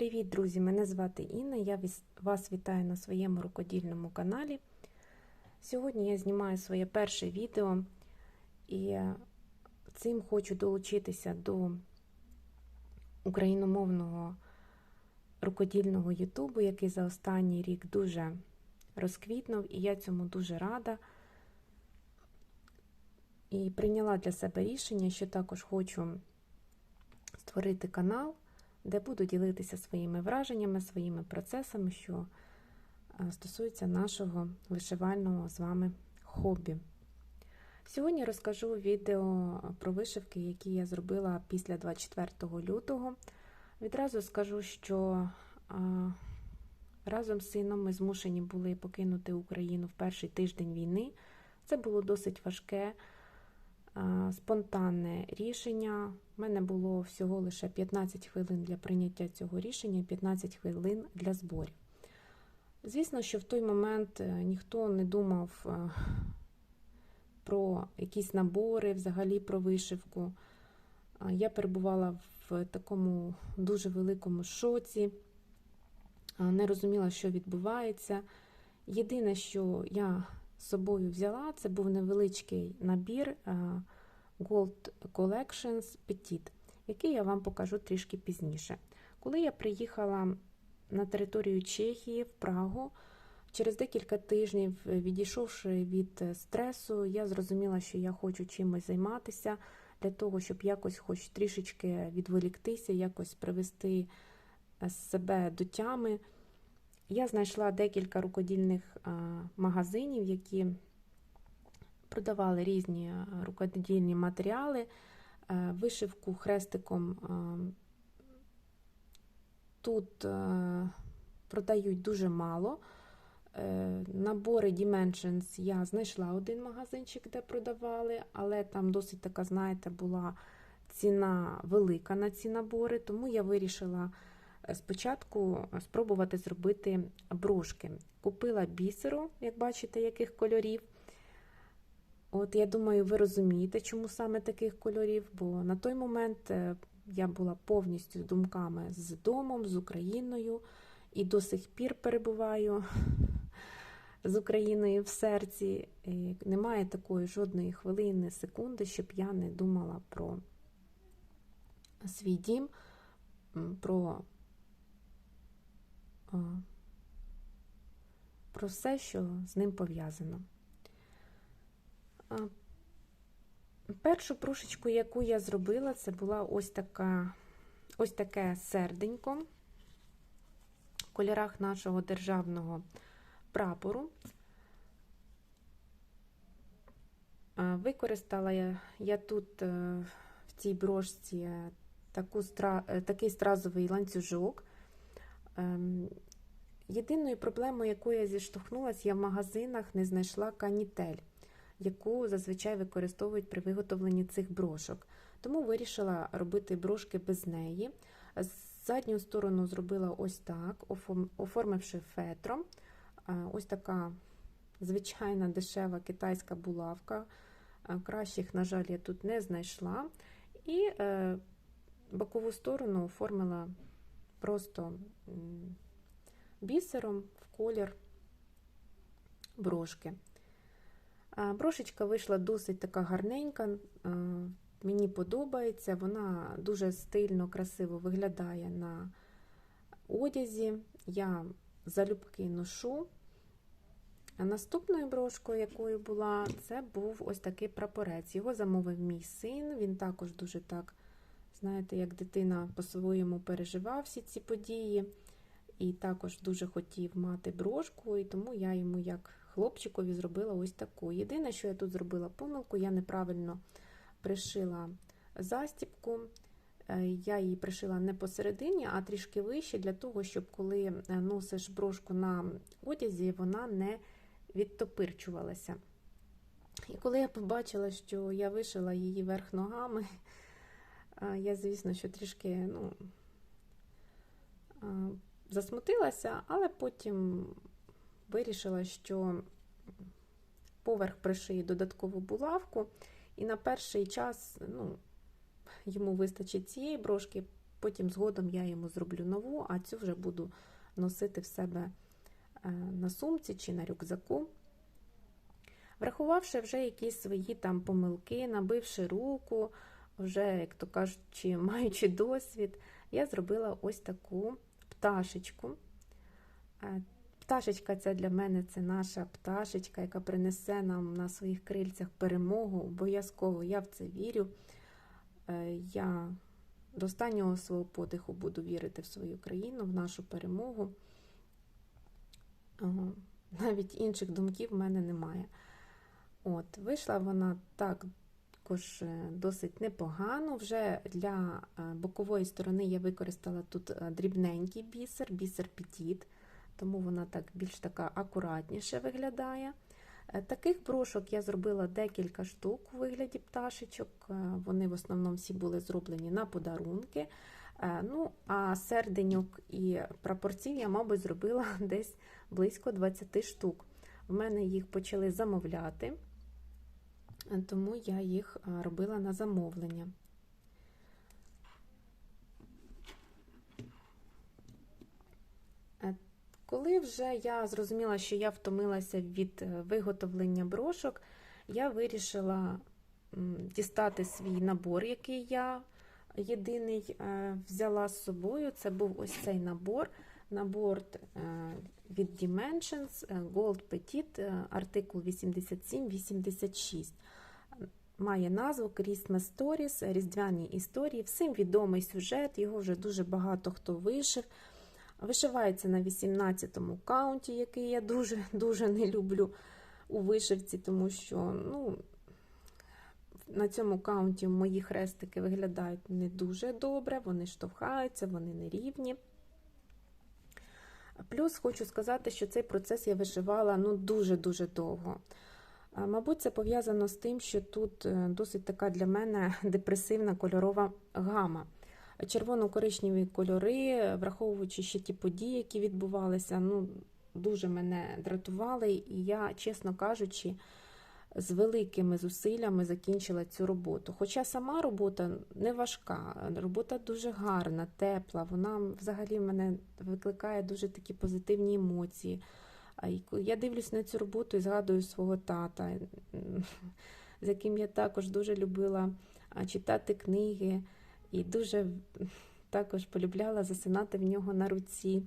Привіт, друзі! Мене звати Інна. Я вас вітаю на своєму рукодільному каналі. Сьогодні я знімаю своє перше відео і е, цим хочу долучитися до україномовного рукодільного Ютубу, який за останній рік дуже розквітнув, і я цьому дуже рада. І прийняла для себе рішення, що також хочу створити канал де буду ділитися своїми враженнями, своїми процесами, що е, стосується нашого вишивального з вами хобі. Сьогодні розкажу відео про вишивки, які я зробила після 24 лютого. Відразу скажу, що разом з сином ми змушені були покинути Україну в перший тиждень війни. Це було досить важке спонтанне рішення. У мене було всього лише 15 хвилин для прийняття цього рішення, 15 хвилин для зборів. Звісно, що в той момент е, ніхто не думав е, про якісь набори, взагалі про вишивку. Я перебувала в такому дуже великому шоці, не розуміла, що відбувається. Єдине, що я собою взяла. Це був невеличкий набір е, Gold Collections Petit, який я вам покажу трішки пізніше. Коли я приїхала на територію Чехії в Прагу, через декілька тижнів, відійшовши від стресу, я зрозуміла, що я хочу чимось займатися для того, щоб якось хоч трішечки відволіктися, якось привести е, себе до тями. Я знайшла декілька рукодільних магазинів, які продавали різні рукодільні матеріали, вишивку хрестиком. Тут продають дуже мало. Е, набори Dimensions я знайшла один магазинчик, де продавали, але там досить така, знаєте, була ціна велика на ці набори, тому я вирішила спочатку спробувати зробити брошки. Купила бісеру, як бачите, яких кольорів. От Я думаю, ви розумієте, чому саме таких кольорів, бо на той момент е, я була повністю думками з домом, з Україною і до сих пір перебуваю з Україною в серці. І Немає такої жодної хвилини, секунди, щоб я не думала про свій дім, про про все, що з ним пов'язано. Першу прошечку, яку я зробила, це була ось така, ось таке серденько в кольорах нашого державного прапору. Використала я, я тут е, в цій брошці таку, е, такий стразовий ланцюжок. Ем, єдиною проблемою, якою я зіштовхнулася, я в магазинах не знайшла канітель, яку зазвичай використовують при виготовленні цих брошок. Тому вирішила робити брошки без неї. Задню сторону зробила ось так, оформивши фетром. Ось така звичайна дешева китайська булавка. Кращих, на жаль, я тут не знайшла. І е, бокову сторону оформила просто бісером в колір брошки. Брошечка вийшла досить така гарненька, мені подобається, вона дуже стильно, красиво виглядає на одязі. Я залюбки ношу. А наступною брошкою, якою була, це був ось такий прапорець. Його замовив мій син, він також дуже так Знаєте, як дитина по-своєму переживав всі ці події, і також дуже хотів мати брошку, і тому я йому, як хлопчикові, зробила ось таку. Єдине, що я тут зробила помилку, я неправильно пришила застіпку. Е, я її пришила не посередині, а трішки вище, для того, щоб коли е, носиш брошку на одязі, вона не відтопирчувалася. І коли я побачила, що я вишила її верх ногами, я, звісно, що трішки ну, засмутилася, але потім вирішила, що поверх пришиє додаткову булавку, і на перший час ну, йому вистачить цієї брошки, Потім згодом я йому зроблю нову, а цю вже буду носити в себе е, на сумці чи на рюкзаку. Врахувавши вже якісь свої там помилки, набивши руку, вже, як то кажуть, маючи досвід, я зробила ось таку пташечку. Е, Пташечка ця для мене це наша пташечка, яка принесе нам на своїх крильцях перемогу. Обов'язково я в це вірю. Е, Я до останнього свого подиху буду вірити в свою країну, в нашу перемогу. Навіть інших думків в мене немає. От, Вийшла вона також е, досить непогано. Вже для е, бокової сторони я використала тут е, дрібненький бісер, бісер Петіт, тому вона так більш така акуратніше виглядає. Таких брошок я зробила декілька штук у вигляді пташечок. Вони в основному всі були зроблені на подарунки. Ну, а серденьок і прапорців я, мабуть, зробила десь близько 20 штук. В мене їх почали замовляти, тому я їх робила на замовлення. Коли вже я зрозуміла, що я втомилася від е, виготовлення брошок, я вирішила дістати свій набор, який я єдиний е, взяла з собою. Це був ось цей набор. Набор е, від Dimensions Gold Petit, артикул 87-86. Має назву Christmas Stories, Різдвяні історії. Всім відомий сюжет, його вже дуже багато хто вишив. Вишивається на 18-му каунті, який я дуже-дуже не люблю у вишивці, тому що ну, на цьому каунті мої хрестики виглядають не дуже добре, вони штовхаються, вони нерівні. Плюс хочу сказати, що цей процес я вишивала ну, дуже-дуже довго. Мабуть, це пов'язано з тим, що тут е, досить така для мене депресивна кольорова гама червоно-коричневі кольори, враховуючи ще ті події, які відбувалися, ну, дуже мене дратували, і я, чесно кажучи, з великими зусиллями закінчила цю роботу. Хоча сама робота не важка, робота дуже гарна, тепла, вона взагалі в мене викликає дуже такі позитивні емоції. Я дивлюсь на цю роботу і згадую свого тата, з яким я також дуже любила читати книги і дуже також полюбляла засинати в нього на руці.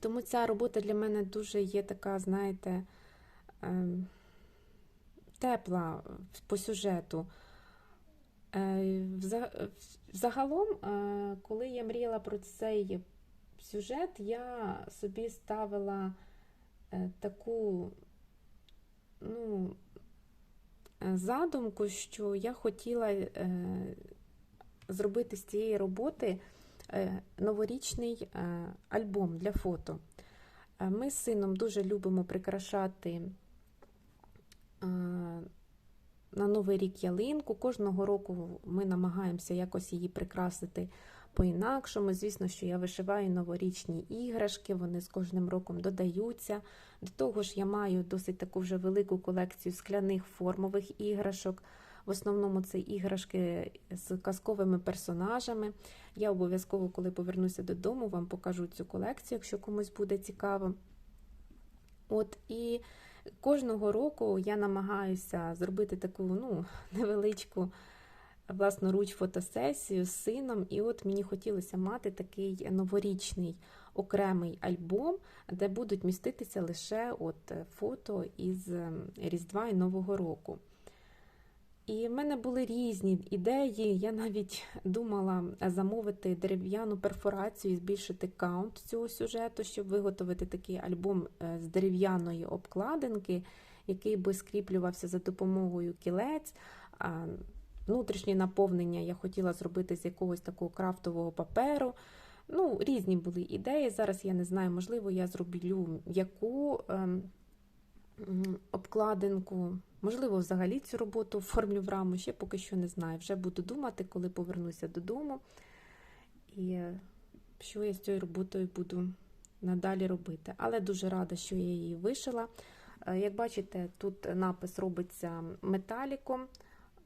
Тому ця робота для мене дуже є така, знаєте, тепла по сюжету. Е, загалом, коли я мріяла про цей сюжет, я собі ставила таку, ну, задумку, що я хотіла е, зробити з цієї роботи е, новорічний е, альбом для фото. Ми з сином дуже любимо прикрашати на Новий рік ялинку. Кожного року ми намагаємося якось її прикрасити по-інакшому. Звісно, що я вишиваю новорічні іграшки, вони з кожним роком додаються. До того ж, я маю досить таку вже велику колекцію скляних формових іграшок. В основному це іграшки з казковими персонажами. Я обов'язково, коли повернуся додому, вам покажу цю колекцію, якщо комусь буде цікаво. От і кожного року я намагаюся зробити таку ну, невеличку власноруч фотосесію з сином, і от мені хотілося мати такий новорічний окремий альбом, де будуть міститися лише от е, фото із ем, Різдва і Нового року. І в мене були різні ідеї. Я навіть думала замовити дерев'яну перфорацію і збільшити каунт цього сюжету, щоб виготовити такий альбом е, з дерев'яної обкладинки, який би скріплювався за допомогою кілець. Внутрішнє наповнення я хотіла зробити з якогось такого крафтового паперу. Ну, Різні були ідеї. Зараз я не знаю, можливо, я зроблю яку ем, обкладинку. Можливо, взагалі цю роботу оформлю в раму, ще поки що не знаю. Вже буду думати, коли повернуся додому. І е, що я з цією роботою буду надалі робити. Але дуже рада, що я її вишила. Е, як бачите, тут напис робиться металіком.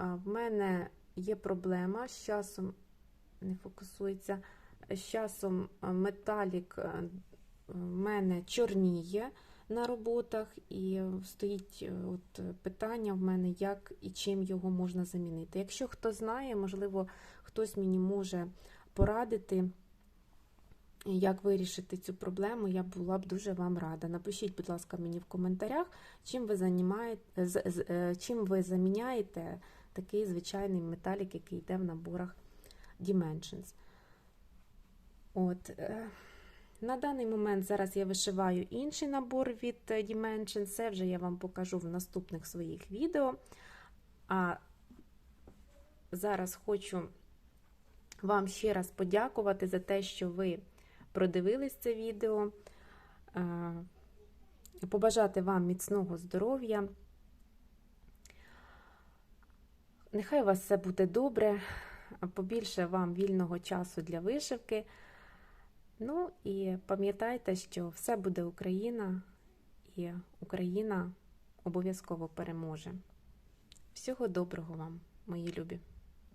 В мене є проблема з часом, не фокусується, з часом металік в мене чорніє на роботах, і стоїть е, от питання в мене, як і чим його можна замінити. Якщо хто знає, можливо, хтось мені може порадити, як вирішити цю проблему, я була б дуже вам рада. Напишіть, будь ласка, мені в коментарях, чим ви, е, чим ви заміняєте такий звичайний металік, який йде в наборах Dimensions. От, е, на даний момент зараз я вишиваю інший набор від е, Dimensions, це вже я вам покажу в наступних своїх відео. А зараз хочу вам ще раз подякувати за те, що ви продивились це відео. Е, Побажати вам міцного здоров'я. Нехай у вас все буде добре, побільше вам вільного часу для вишивки. Ну і пам'ятайте, що все буде Україна, і Україна обов'язково переможе. Всього доброго вам, мої любі!